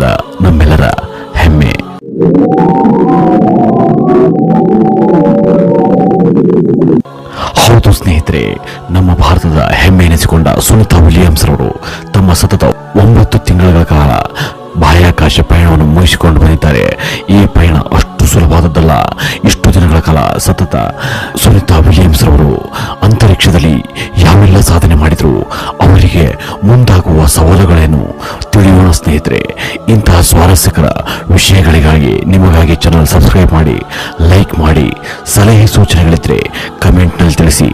ಕನ್ನಡದ ನಮ್ಮೆಲ್ಲರ ಹೆಮ್ಮೆ. ಹೌದು ಸ್ನೇಹಿತರೆ, ನಮ್ಮ ಭಾರತದ ಹೆಮ್ಮೆ ಎನಿಸಿಕೊಂಡ ಸುನಿತಾ ವಿಲಿಯಮ್ಸ್ ಅವರು ತಮ್ಮ ಸತತ ಒಂಬತ್ತು ತಿಂಗಳ ಕಾಲ ಬಾಹ್ಯಾಕಾಶ ಪಯಣವನ್ನು ಮುಗಿಸಿಕೊಂಡು ಬಂದಿದ್ದಾರೆ. ಈ ಪಯಣ ಅಷ್ಟು ಸುಲಭವಾದದ್ದಲ್ಲ, ಇಷ್ಟು ದಿನಗಳ ಕಾಲ ಸತತ ಸುನಿತಾ ವಿಲಿಯಮ್ಸ್ ಅವರು ಅಂತರಿಕ್ಷದಲ್ಲಿ ಯಾವೆಲ್ಲ ಸಾಧನೆ ಮಾಡಿದರು ಅವರಿಗೆ ಮುಂದಾಗುವ ಸವಾಲುಗಳೇನು? ತಿಳಿಯೋಣ ಸ್ನೇಹಿತರೆ, ಇಂತಹ ಸ್ವಾರಸ್ಯಕರ ವಿಷಯಗಳಿಗಾಗಿ ನಿಮಗಾಗಿ ಚಾನಲ್ ಸಬ್ಸ್ಕ್ರೈಬ್ ಮಾಡಿ ಲೈಕ್ ಮಾಡಿ, ಸಲಹೆ ಸೂಚನೆಗಳಿದ್ರೆ ಕಮೆಂಟ್ನಲ್ಲಿ ತಿಳಿಸಿ.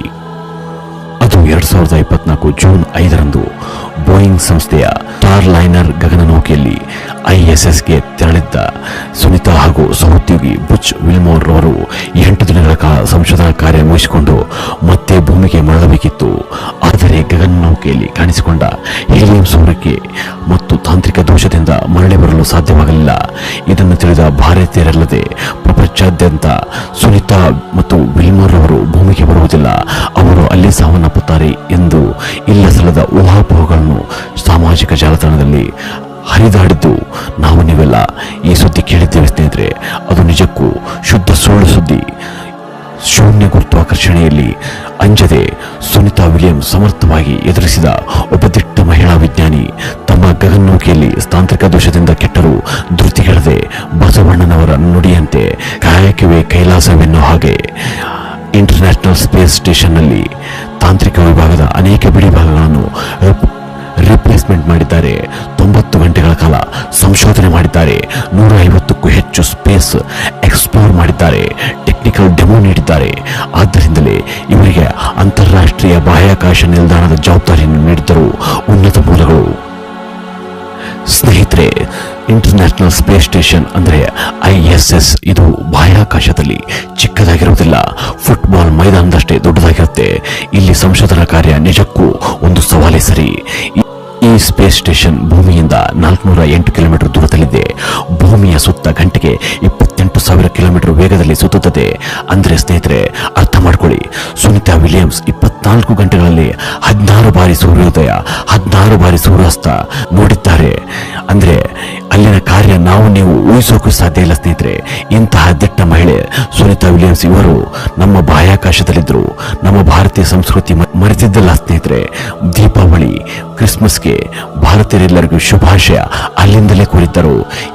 ಅದು ಎರಡು ಸಾವಿರದ ಇಪ್ಪತ್ನಾಲ್ಕು ಜೂನ್ ಐದರಂದು ಬೋಯಿಂಗ್ ಸಂಸ್ಥೆಯ ಸ್ಟಾರ್ ಲೈನರ್ ಗಗನನೌಕೆಯಲ್ಲಿ ಐಎಸ್ಎಸ್ಗೆ ತೆರಳಿದ್ದ ಸುನಿತಾ ಹಾಗೂ ಸಹೋದ್ಯೋಗಿ ಬುಚ್ ವಿಲ್ಮೋರ್ ರವರು ಎಂಟು ದಿನಗಳ ಕಾಲ ಸಂಶೋಧನಾ ಕಾರ್ಯ ಮುಗಿಸಿಕೊಂಡು ಮತ್ತೆ ಭೂಮಿಗೆ ಮರಳಬೇಕಿತ್ತು. ಆದರೆ ಗಗನನೌಕೆಯಲ್ಲಿ ಕಾಣಿಸಿಕೊಂಡ ಹೀಲಿಯಂ ಸೌರಕ್ಕೆ ಮತ್ತು ತಾಂತ್ರಿಕ ದೋಷದಿಂದ ಮರಳಿ ಬರಲು ಸಾಧ್ಯವಾಗಲಿಲ್ಲ. ಇದನ್ನು ತಿಳಿದ ಭಾರತೀಯರಲ್ಲದೆ ಪ್ರಪಂಚಾದ್ಯಂತ ಸುನಿತಾ ಮತ್ತು ವಿಲ್ಮರ್ ಅವರು ಭೂಮಿಗೆ ಬರುವುದಿಲ್ಲ. ಅವರು ಅಲ್ಲಿ ಸಾವನ್ನಪ್ಪುತ್ತಾರೆ ಎಂದು ಇಲ್ಲ ಊಹಾಪೋಹಗಳನ್ನು ಸಾಮಾಜಿಕ ಜಾಲತಾಣದಲ್ಲಿ ಹರಿದಾಡಿದ್ದು ನಾವು ನೀವೆಲ್ಲ ಈ ಸುದ್ದಿ ಕೇಳಿದ್ದೇವೆ ಸ್ನೇಹಿತರೆ. ಅದು ನಿಜಕ್ಕೂ ಶುದ್ಧ ಸುಳ್ಳು ಸುದ್ದಿ. ಶೂನ್ಯ ಗುರುತ್ವಾಕರ್ಷಣೆಯಲ್ಲಿ ಅಂಜದೆ ಸುನಿತಾ ವಿಲಿಯಂ ಸಮರ್ಥವಾಗಿ ಎದುರಿಸಿದ ಒಬ್ಬ ದಿಟ್ಟ ಮಹಿಳಾ ವಿಜ್ಞಾನಿ. ತಮ್ಮ ಗಗನನೌಕೆಯಲ್ಲಿ ತಾಂತ್ರಿಕ ದೋಷದಿಂದ ಕೆಟ್ಟರೂ ಧೃತಿಗೆಳದೆ ಬಸವಣ್ಣನವರ ನುಡಿಯಂತೆ ಕಾಯಕವೇ ಕೈಲಾಸವೆನ್ನೋ ಹಾಗೆ ಇಂಟರ್ನ್ಯಾಷನಲ್ ಸ್ಪೇಸ್ ಸ್ಟೇಷನ್ನಲ್ಲಿ ತಾಂತ್ರಿಕ ವಿಭಾಗದ ಅನೇಕ ಬಿಡಿ ಭಾಗಗಳನ್ನು ರಿಪ್ಲೇಸ್ಮೆಂಟ್ ಮಾಡಿದ್ದಾರೆ. ತೊಂಬತ್ತು ಗಂಟೆಗಳ ಕಾಲ ಸಂಶೋಧನೆ ಮಾಡಿದ್ದಾರೆ. ನೂರ ಐವತ್ತಕ್ಕೂ ಹೆಚ್ಚು ಸ್ಪೇಸ್ ಎಕ್ಸ್ಪ್ಲೋರ್ ಮಾಡಿದ್ದಾರೆ. ಡೆಮೋ ನೀಡಿದ್ದಾರೆ. ಆದ್ದರಿಂದಲೇ ಇವರಿಗೆ ಅಂತಾರಾಷ್ಟ್ರೀಯ ಬಾಹ್ಯಾಕಾಶ ನಿಲ್ದಾಣದ ಜವಾಬ್ದಾರಿಯನ್ನು ನೀಡಿದ್ದರು ಉನ್ನತ ಮೂಲಗಳು. ಸ್ನೇಹಿತರೆ, ಇಂಟರ್ನ್ಯಾಷನಲ್ ಸ್ಪೇಸ್ ಸ್ಟೇಷನ್ ಅಂದರೆ ಐ ಎಸ್ ಎಸ್ ಇದು ಬಾಹ್ಯಾಕಾಶದಲ್ಲಿ ಚಿಕ್ಕದಾಗಿರುವುದಿಲ್ಲ. ಫುಟ್ಬಾಲ್ ಮೈದಾನದಷ್ಟೇ ದೊಡ್ಡದಾಗಿರುತ್ತೆ. ಇಲ್ಲಿ ಸಂಶೋಧನಾ ಕಾರ್ಯ ನಿಜಕ್ಕೂ ಒಂದು ಸವಾಲೇ ಸರಿ. ಈ- ಸ್ಪೇಸ್ ಸ್ಟೇಷನ್ ಭೂಮಿಯಿಂದ ನಾಲ್ಕುನೂರ ಎಂಟು ಕಿಲೋಮೀಟರ್ ದೂರದಲ್ಲಿದೆ. ಭೂಮಿಯ ಸುತ್ತ ಗಂಟೆಗೆ ಸಾವಿರ ಕಿಲೋಮೀಟರ್ ವೇಗದಲ್ಲಿ ಸುತ್ತುತ್ತದೆ. ಅಂದರೆ ಸ್ನೇಹಿತರೆ, ಅರ್ಥ ಮಾಡ್ಕೊಳ್ಳಿ. ಸುನಿತಾ ವಿಲಿಯಮ್ಸ್ ಇಪ್ಪತ್ನಾಲ್ಕು ಗಂಟೆಗಳಲ್ಲಿ ಹದಿನಾರು ಬಾರಿ ಸೂರ್ಯೋದಯ, ಹದಿನಾರು ಬಾರಿ ಸೂರ್ಯಾಸ್ತ ನೋಡಿದ್ದಾರೆ. ಅಂದ್ರೆ ಅಲ್ಲಿನ ಕಾರ್ಯ ನಾವು, ನೀವು ಊಹಿಸೋಕೆ ಸಾಧ್ಯ ಇಲ್ಲ ಸ್ನೇಹಿತರೆ. ಇಂತಹ ದಿಟ್ಟ ಮಹಿಳೆ ಸುನಿತಾ ವಿಲಿಯಮ್ಸ್ ಇವರು ನಮ್ಮ ಬಾಹ್ಯಾಕಾಶದಲ್ಲಿದ್ದರು. ನಮ್ಮ ಭಾರತೀಯ ಸಂಸ್ಕೃತಿ ಮರೆತಿದ್ದಲ್ಲ ಸ್ನೇಹಿತರೆ. ದೀಪಾವಳಿ, ಕ್ರಿಸ್ಮಸ್ಗೆ ಭಾರತೀಯರೆಲ್ಲರಿಗೂ ಶುಭಾಶಯ ಅಲ್ಲಿಂದಲೇ ಕೋರಿದ್ದರು.